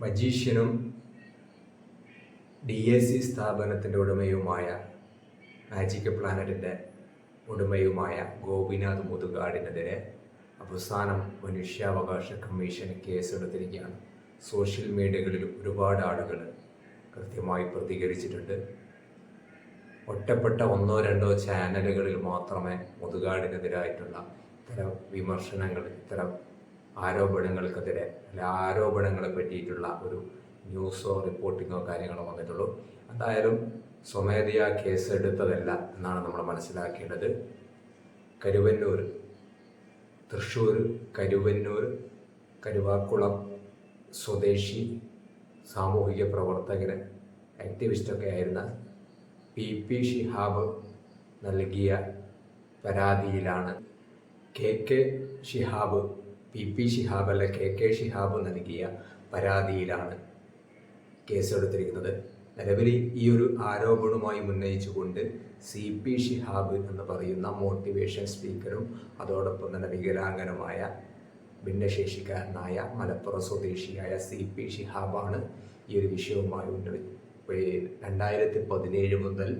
മജീഷ്യനും D A C സ്ഥാപനത്തിന്റെ ഉടമയുമായ magic പ്ലാനറ്റിന്റെ ഉടമയുമായ Gopinath മുതുകാടിനെതിരെ അവസാനം മനുഷ്യാവകാശ കമ്മീഷൻ കേസെടുത്തിരിക്കുകയാണ്. സോഷ്യൽ മീഡിയകളിൽ ഒരുപാട് ആളുകൾ കൃത്യമായി പ്രതികരിച്ചിട്ടുണ്ട്. ഒറ്റപ്പെട്ട ഒന്നോ രണ്ടോ ചാനലുകളിൽ മാത്രമേ മുതുകാടിനെതിരായിട്ടുള്ള ഇത്തരം വിമർശനങ്ങൾ ഇത്തരം ആരോപണങ്ങൾക്കെതിരെ അല്ല ആരോപണങ്ങളെ പറ്റിയിട്ടുള്ള ഒരു ന്യൂസോ റിപ്പോർട്ടിങ്ങോ കാര്യങ്ങളോ വന്നിട്ടുള്ളൂ. എന്തായാലും സ്വമേധയാ കേസെടുത്തതല്ല എന്നാണ് നമ്മൾ മനസ്സിലാക്കേണ്ടത്. കരുവന്നൂർ തൃശ്ശൂർ കരുവന്നൂർ കരുവാക്കുളം സ്വദേശി സാമൂഹിക പ്രവർത്തകന് ആക്ടിവിസ്റ്റൊക്കെ ആയിരുന്ന പി പി ഷിഹാബ് നൽകിയ പരാതിയിലാണ്. K K Shihab P. P. Shihab അല്ല കെ. കെ. ഷിഹാബ് നൽകിയ പരാതിയിലാണ് കേസെടുത്തിരിക്കുന്നത് നിലവിൽ ഈ ഒരു ആരോപണവുമായി ഉന്നയിച്ചുകൊണ്ട് സി. പി. ഷിഹാബ് എന്ന് പറയുന്ന മോട്ടിവേഷൻ സ്പീക്കറും അതോടൊപ്പം തന്നെ വികലാംഗനുമായ ഭിന്നശേഷിക്കാരനായ മലപ്പുറം സ്വദേശിയായ സി. പി. ഷിഹാബാണ് ഈ ഒരു വിഷയവുമായി രണ്ടായിരത്തി പതിനേഴ് മുതൽ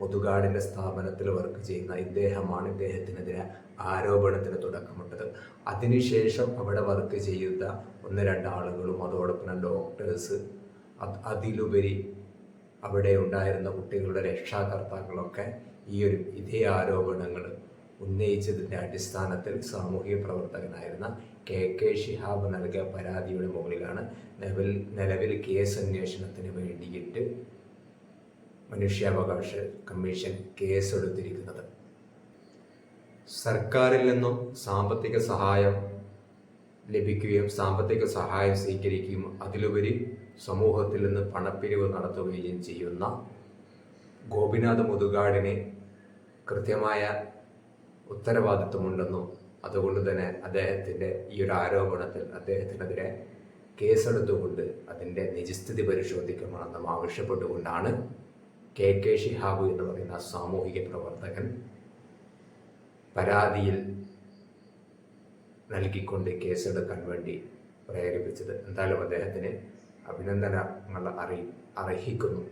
മുതുകാടിന്റെ സ്ഥാപനത്തിൽ വർക്ക് ചെയ്യുന്ന ഇദ്ദേഹമാണ് ഇദ്ദേഹത്തിനെതിരെ ആരോപണത്തിന് തുടക്കമിട്ടത്. അതിനുശേഷം അവിടെ വർക്ക് ചെയ്യുന്ന ഒന്ന് രണ്ടാളുകളും അതോടൊപ്പം ഡോക്ടേഴ്സ് അതിലുപരി അവിടെ ഉണ്ടായിരുന്ന കുട്ടികളുടെ രക്ഷാകർത്താക്കളൊക്കെ ഈ ഒരു ഇതേ ആരോപണങ്ങൾ ഉന്നയിച്ചതിന്റെ അടിസ്ഥാനത്തിൽ സാമൂഹിക പ്രവർത്തകനായിരുന്ന കെ കെ ഷിഹാബ് നൽകിയ പരാതിയുടെ മുകളിലാണ് നിലവിൽ നിലവിൽ കേസ് അന്വേഷണത്തിന് വേണ്ടിയിട്ട് മനുഷ്യാവകാശ കമ്മീഷൻ കേസെടുത്തിരിക്കുന്നത്. സർക്കാരിൽ നിന്നും സാമ്പത്തിക സഹായം ലഭിക്കുകയും സാമ്പത്തിക സഹായം സ്വീകരിക്കുകയും അതിലുപരി സമൂഹത്തിൽ നിന്ന് പണപ്പിരിവ് നടത്തുകയും ചെയ്യുന്ന ഗോപിനാഥ് മുതുകാടിന് കൃത്യമായ ഉത്തരവാദിത്വമുണ്ടെന്നും അതുകൊണ്ട് തന്നെ അദ്ദേഹത്തിന്റെ ഈ ഒരു ആരോപണത്തിൽ അദ്ദേഹത്തിനെതിരെ കേസെടുത്തുകൊണ്ട് അതിന്റെ നിജസ്ഥിതി പരിശോധിക്കണമെന്നും ആവശ്യപ്പെട്ടുകൊണ്ടാണ് കെ കെ ഷിഹാബ് എന്ന് പറയുന്ന സാമൂഹിക പ്രവർത്തകൻ പരാതിയിൽ നൽകിക്കൊണ്ട് കേസെടുക്കാൻ വേണ്ടി പ്രേരിപ്പിച്ചത്. എന്തായാലും അദ്ദേഹത്തിന് അഭിനന്ദനങ്ങൾ അറി അർഹിക്കുന്നു.